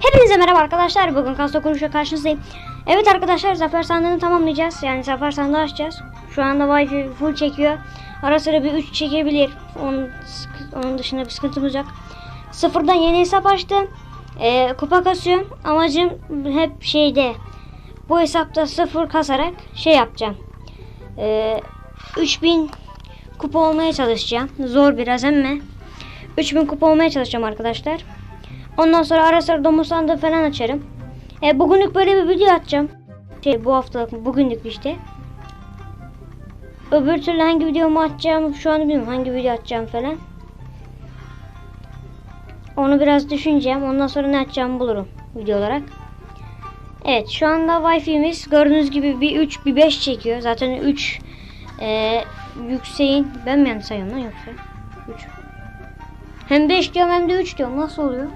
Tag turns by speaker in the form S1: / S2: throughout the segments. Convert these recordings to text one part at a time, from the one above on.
S1: Hepinize merhaba arkadaşlar. Bugün Kasta Konuş'a karşınızdayım. Evet arkadaşlar zafer sandığını tamamlayacağız. Yani zafer sandığı açacağız. Şu anda Wi-Fi full çekiyor. Ara sıra bir 3 çekebilir. Onun, onun dışında bir sıkıntımız yok. Sıfırdan yeni hesap açtım. Ee, kupa kasıyorum. Amacım hep şeyde. Bu hesapta sıfır kasarak şey yapacağım. Ee, 3000 kupa olmaya çalışacağım. Zor biraz ama 3000 kupa olmaya çalışacağım arkadaşlar. Ondan sonra ara sıra domuz sandığı falan açarım. E, bugünlük böyle bir video atacağım. Şey bu haftalık bugünlük işte. Öbür türlü hangi videomu atacağım şu an bilmiyorum hangi video atacağım falan. Onu biraz düşüneceğim. Ondan sonra ne atacağımı bulurum video olarak. Evet şu anda Wi-Fi'miz gördüğünüz gibi bir 3 bir 5 çekiyor. Zaten 3 e, yükseğin ben mi yanlış sayıyorum lan yoksa 3 hem 5 diyorum hem de 3 diyorum. Nasıl oluyor?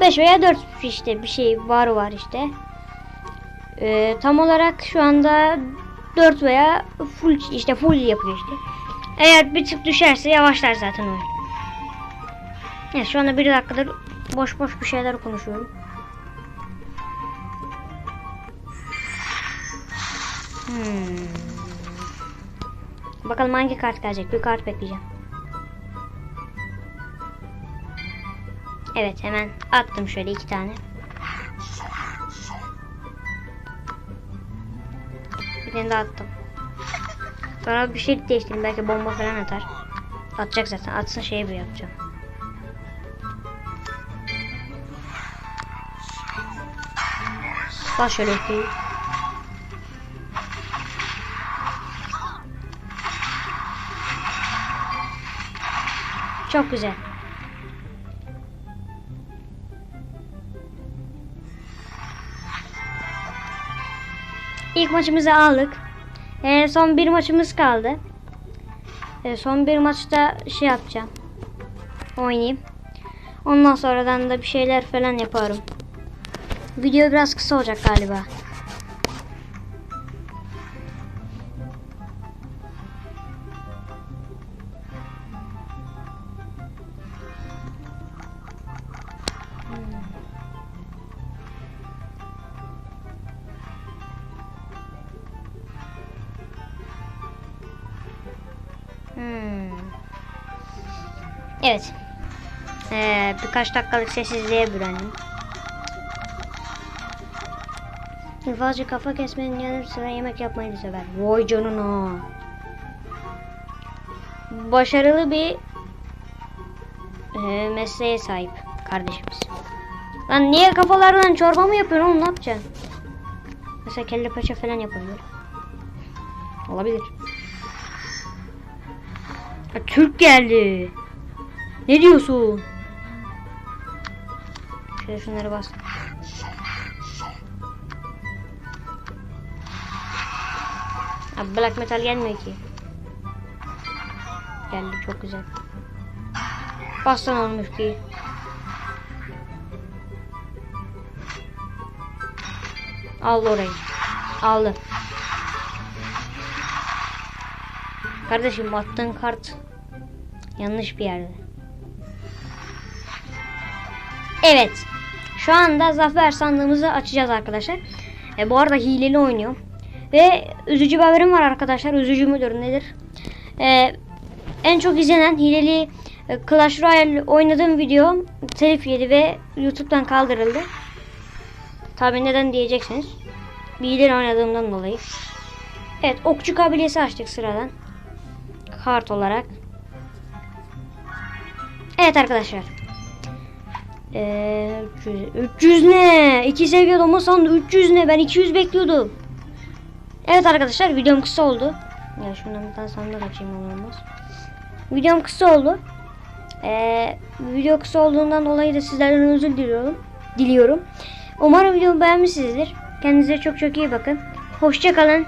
S1: 5 veya 4 işte bir şey var var işte. Ee, tam olarak şu anda 4 veya full işte full yapıyor işte. Eğer bir tık düşerse yavaşlar zaten oyun. Evet şu anda bir dakikadır boş boş bir şeyler konuşuyorum. Hmm. Bakalım hangi kart gelecek. Bir kart bekleyeceğim. Evet hemen attım şöyle iki tane. Bir tane daha attım. Sonra bir şey değiştireyim belki bomba falan atar. Atacak zaten atsın şey bir yapacağım. Bak şöyle yapayım. Çok güzel. İlk maçımızı aldık. Ee, son bir maçımız kaldı. Ee, son bir maçta şey yapacağım. Oynayayım. Ondan sonradan da bir şeyler falan yaparım. Video biraz kısa olacak galiba. Evet. Ee, birkaç dakikalık sessizliğe büründüm. Fazla kafa kesmenin yanı sıra yemek yapmayı sever. Vay canına. Başarılı bir e, mesleğe sahip kardeşimiz. Lan niye kafalardan çorba mı yapıyorsun oğlum ne yapacaksın? Mesela kelle paça falan yapabilir. Olabilir. Türk geldi. Ne diyorsun? Şöyle şunları bas. Abi black metal gelmiyor ki. Geldi çok güzel. Bastan olmuş ki. Aldı orayı. Aldı. Kardeşim attığın kart yanlış bir yerde. Evet. Şu anda zafer sandığımızı açacağız arkadaşlar. E, bu arada hileli oynuyorum. Ve üzücü bir haberim var arkadaşlar. Üzücü müdür nedir? E, en çok izlenen hileli e, Clash Royale oynadığım video telif yedi ve YouTube'dan kaldırıldı. Tabi neden diyeceksiniz. Hileli oynadığımdan dolayı. Evet okçu kabilesi açtık sıradan kart olarak. Evet arkadaşlar. Ee, 300, 300 ne? 2 seviye domuz sandı 300 ne? Ben 200 bekliyordum. Evet arkadaşlar videom kısa oldu. Ya şundan bir tane sandık açayım olmaz. Videom kısa oldu. Ee, video kısa olduğundan dolayı da sizlerden özür diliyorum. Diliyorum. Umarım videomu beğenmişsinizdir. Kendinize çok çok iyi bakın. Hoşça kalın.